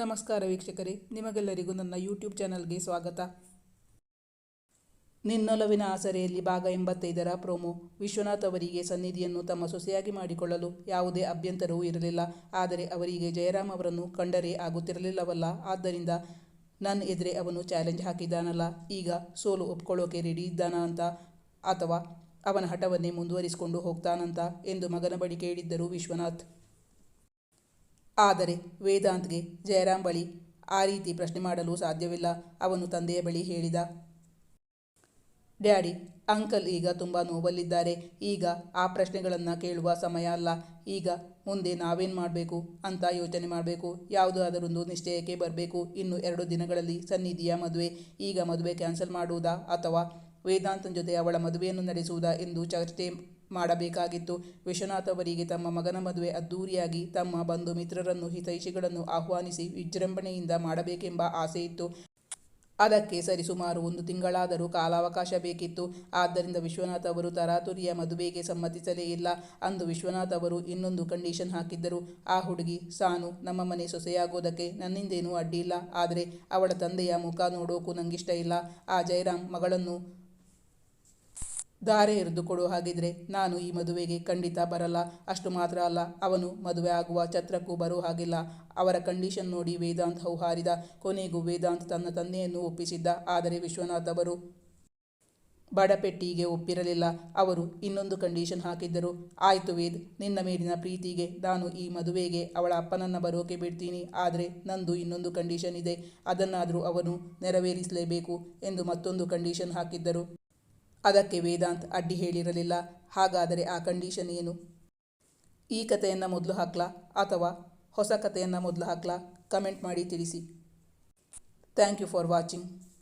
ನಮಸ್ಕಾರ ವೀಕ್ಷಕರೇ, ನಿಮಗೆಲ್ಲರಿಗೂ ನನ್ನ ಯೂಟ್ಯೂಬ್ ಚಾನಲ್ಗೆ ಸ್ವಾಗತ. ನಿನ್ನೊಲವಿನ ಆಸರೆಯಲ್ಲಿ ಭಾಗ ಎಂಬತ್ತೈದರ ಪ್ರೋಮೋ ವಿಶ್ವನಾಥ್ ಅವರಿಗೆ ಸನ್ನಿಧಿಯನ್ನು ತಮ್ಮ ಸೊಸೆಯಾಗಿ ಮಾಡಿಕೊಳ್ಳಲು ಯಾವುದೇ ಅಭ್ಯಂತರವೂ ಇರಲಿಲ್ಲ. ಆದರೆ ಅವರಿಗೆ ಜಯರಾಮ್ ಅವರನ್ನು ಕಂಡರೆ ಆಗುತ್ತಿರಲಿಲ್ಲವಲ್ಲ. ಆದ್ದರಿಂದ ನನ್ನ ಎದುರೆ ಅವನು ಚಾಲೆಂಜ್ ಹಾಕಿದ್ದಾನಲ್ಲ. ಈಗ ಸೋಲು ಒಪ್ಕೊಳ್ಳೋಕೆ ರೆಡಿ ಇದ್ದಾನ ಅಂತ ಅಥವಾ ಅವನ ಹಠವನ್ನೇ ಮುಂದುವರಿಸಿಕೊಂಡು ಹೋಗ್ತಾನಂತ ಎಂದು ಮಗನ ಬಳಿ ಕೇಳಿದ್ದರು ವಿಶ್ವನಾಥ್. ಆದರೆ ವೇದಾಂತ್ಗೆ ಜಯರಾಮ್ ಬಳಿ ಆ ರೀತಿ ಪ್ರಶ್ನೆ ಮಾಡಲು ಸಾಧ್ಯವಿಲ್ಲ ಅವನು ತಂದೆಯ ಬಳಿ ಹೇಳಿದ. ಡ್ಯಾಡಿ, ಅಂಕಲ್ ಈಗ ತುಂಬ ನೋವಲ್ಲಿದ್ದಾರೆ. ಈಗ ಆ ಪ್ರಶ್ನೆಗಳನ್ನು ಕೇಳುವ ಸಮಯ ಅಲ್ಲ. ಈಗ ಮುಂದೆ ನಾವೇನು ಮಾಡಬೇಕು? ಅಂತ ಯೋಚನೆ ಮಾಡಬೇಕು. ಯಾವುದಾದರೊಂದು ನಿಶ್ಚಯಕ್ಕೆ ಬರಬೇಕು. ಇನ್ನು ಎರಡು ದಿನಗಳಲ್ಲಿ ಸನ್ನಿಧಿಯ ಮದುವೆ. ಈಗ ಮದುವೆ ಕ್ಯಾನ್ಸಲ್ ಮಾಡುವುದಾ ಅಥವಾ ವೇದಾಂತನ ಜೊತೆ ಅವಳ ಮದುವೆಯನ್ನು ನಡೆಸುವುದಾ ಎಂದು ಚರ್ಚೆ ಮಾಡಬೇಕಾಗಿತ್ತು. ವಿಶ್ವನಾಥ್ ಅವರಿಗೆ ತಮ್ಮ ಮಗನ ಮದುವೆ ಅದ್ದೂರಿಯಾಗಿ ತಮ್ಮ ಬಂಧು ಮಿತ್ರರನ್ನು ಹಿತೈಷಿಗಳನ್ನು ಆಹ್ವಾನಿಸಿ ವಿಜೃಂಭಣೆಯಿಂದ ಮಾಡಬೇಕೆಂಬ ಆಸೆ ಇತ್ತು. ಅದಕ್ಕೆ ಸರಿಸುಮಾರು ಒಂದು ತಿಂಗಳಾದರೂ ಕಾಲಾವಕಾಶ ಬೇಕಿತ್ತು. ಆದ್ದರಿಂದ ವಿಶ್ವನಾಥ್ ಅವರು ತರಾತುರಿಯ ಮದುವೆಗೆ ಸಮ್ಮತಿಸಲೇ ಇಲ್ಲ ಅಂದು ವಿಶ್ವನಾಥ್ ಅವರು ಇನ್ನೊಂದು ಕಂಡೀಷನ್ ಹಾಕಿದ್ದರು. ಆ ಹುಡುಗಿ, ಸಾನು, ನಮ್ಮ ಮನೆ ಸೊಸೆಯಾಗೋದಕ್ಕೆ ನನ್ನಿಂದೇನೂ ಅಡ್ಡಿಯಿಲ್ಲ. ಆದರೆ ಅವಳ ತಂದೆಯ ಮುಖ ನೋಡೋಕು ನಂಗಿಷ್ಟ ಇಲ್ಲ. ಆ ಜಯರಾಮ್ ಮಗಳನ್ನು ದಾರೆ ಎರೆದು ಕೊಡೋ ಹಾಗಿದ್ರೆ ನಾನು ಈ ಮದುವೆಗೆ ಖಂಡಿತ ಬರಲ್ಲ. ಅಷ್ಟು ಮಾತ್ರ ಅಲ್ಲ, ಅವನು ಮದುವೆ ಆಗುವ ಛತ್ರಕ್ಕೂ ಬರೋ ಹಾಗಿಲ್ಲ. ಅವರ ಕಂಡೀಷನ್ ನೋಡಿ ವೇದಾಂತ್ ಹೌಹಾರಿದ. ಕೊನೆಗೂ ವೇದಾಂತ್ ತನ್ನ ತಂದೆಯನ್ನು ಒಪ್ಪಿಸಿದ್ದ. ಆದರೆ ವಿಶ್ವನಾಥ್ ಅವರು ಬಡಪೆಟ್ಟಿಗೆ ಒಪ್ಪಿರಲಿಲ್ಲ. ಅವರು ಇನ್ನೊಂದು ಕಂಡೀಷನ್ ಹಾಕಿದ್ದರು. ಆಯಿತು ವೇದ್, ನಿನ್ನ ಮೇಲಿನ ಪ್ರೀತಿಗೆ ನಾನು ಈ ಮದುವೆಗೆ ಅವಳ ಅಪ್ಪನನ್ನು ಬರೋಕೆ ಬಿಡ್ತೀನಿ. ಆದರೆ ನಂದು ಇನ್ನೊಂದು ಕಂಡೀಷನ್ ಇದೆ. ಅದನ್ನಾದರೂ ಅವನು ನೆರವೇರಿಸಲೇಬೇಕು ಎಂದು ಮತ್ತೊಂದು ಕಂಡೀಷನ್ ಹಾಕಿದ್ದರು. ಅದಕ್ಕೆ ವೇದಾಂತ್ ಅಡ್ಡಿ ಹೇಳಿರಲಿಲ್ಲ. ಹಾಗಾದರೆ ಆ ಕಂಡೀಷನ್ ಏನು? ಈ ಕಥೆಯನ್ನು ಮೊದಲು ಹಾಕ್ಲಾ ಅಥವಾ ಹೊಸ ಕಥೆಯನ್ನು ಮೊದಲು ಹಾಕ್ಲಾ? ಕಮೆಂಟ್ ಮಾಡಿ ತಿಳಿಸಿ. Thank you for watching.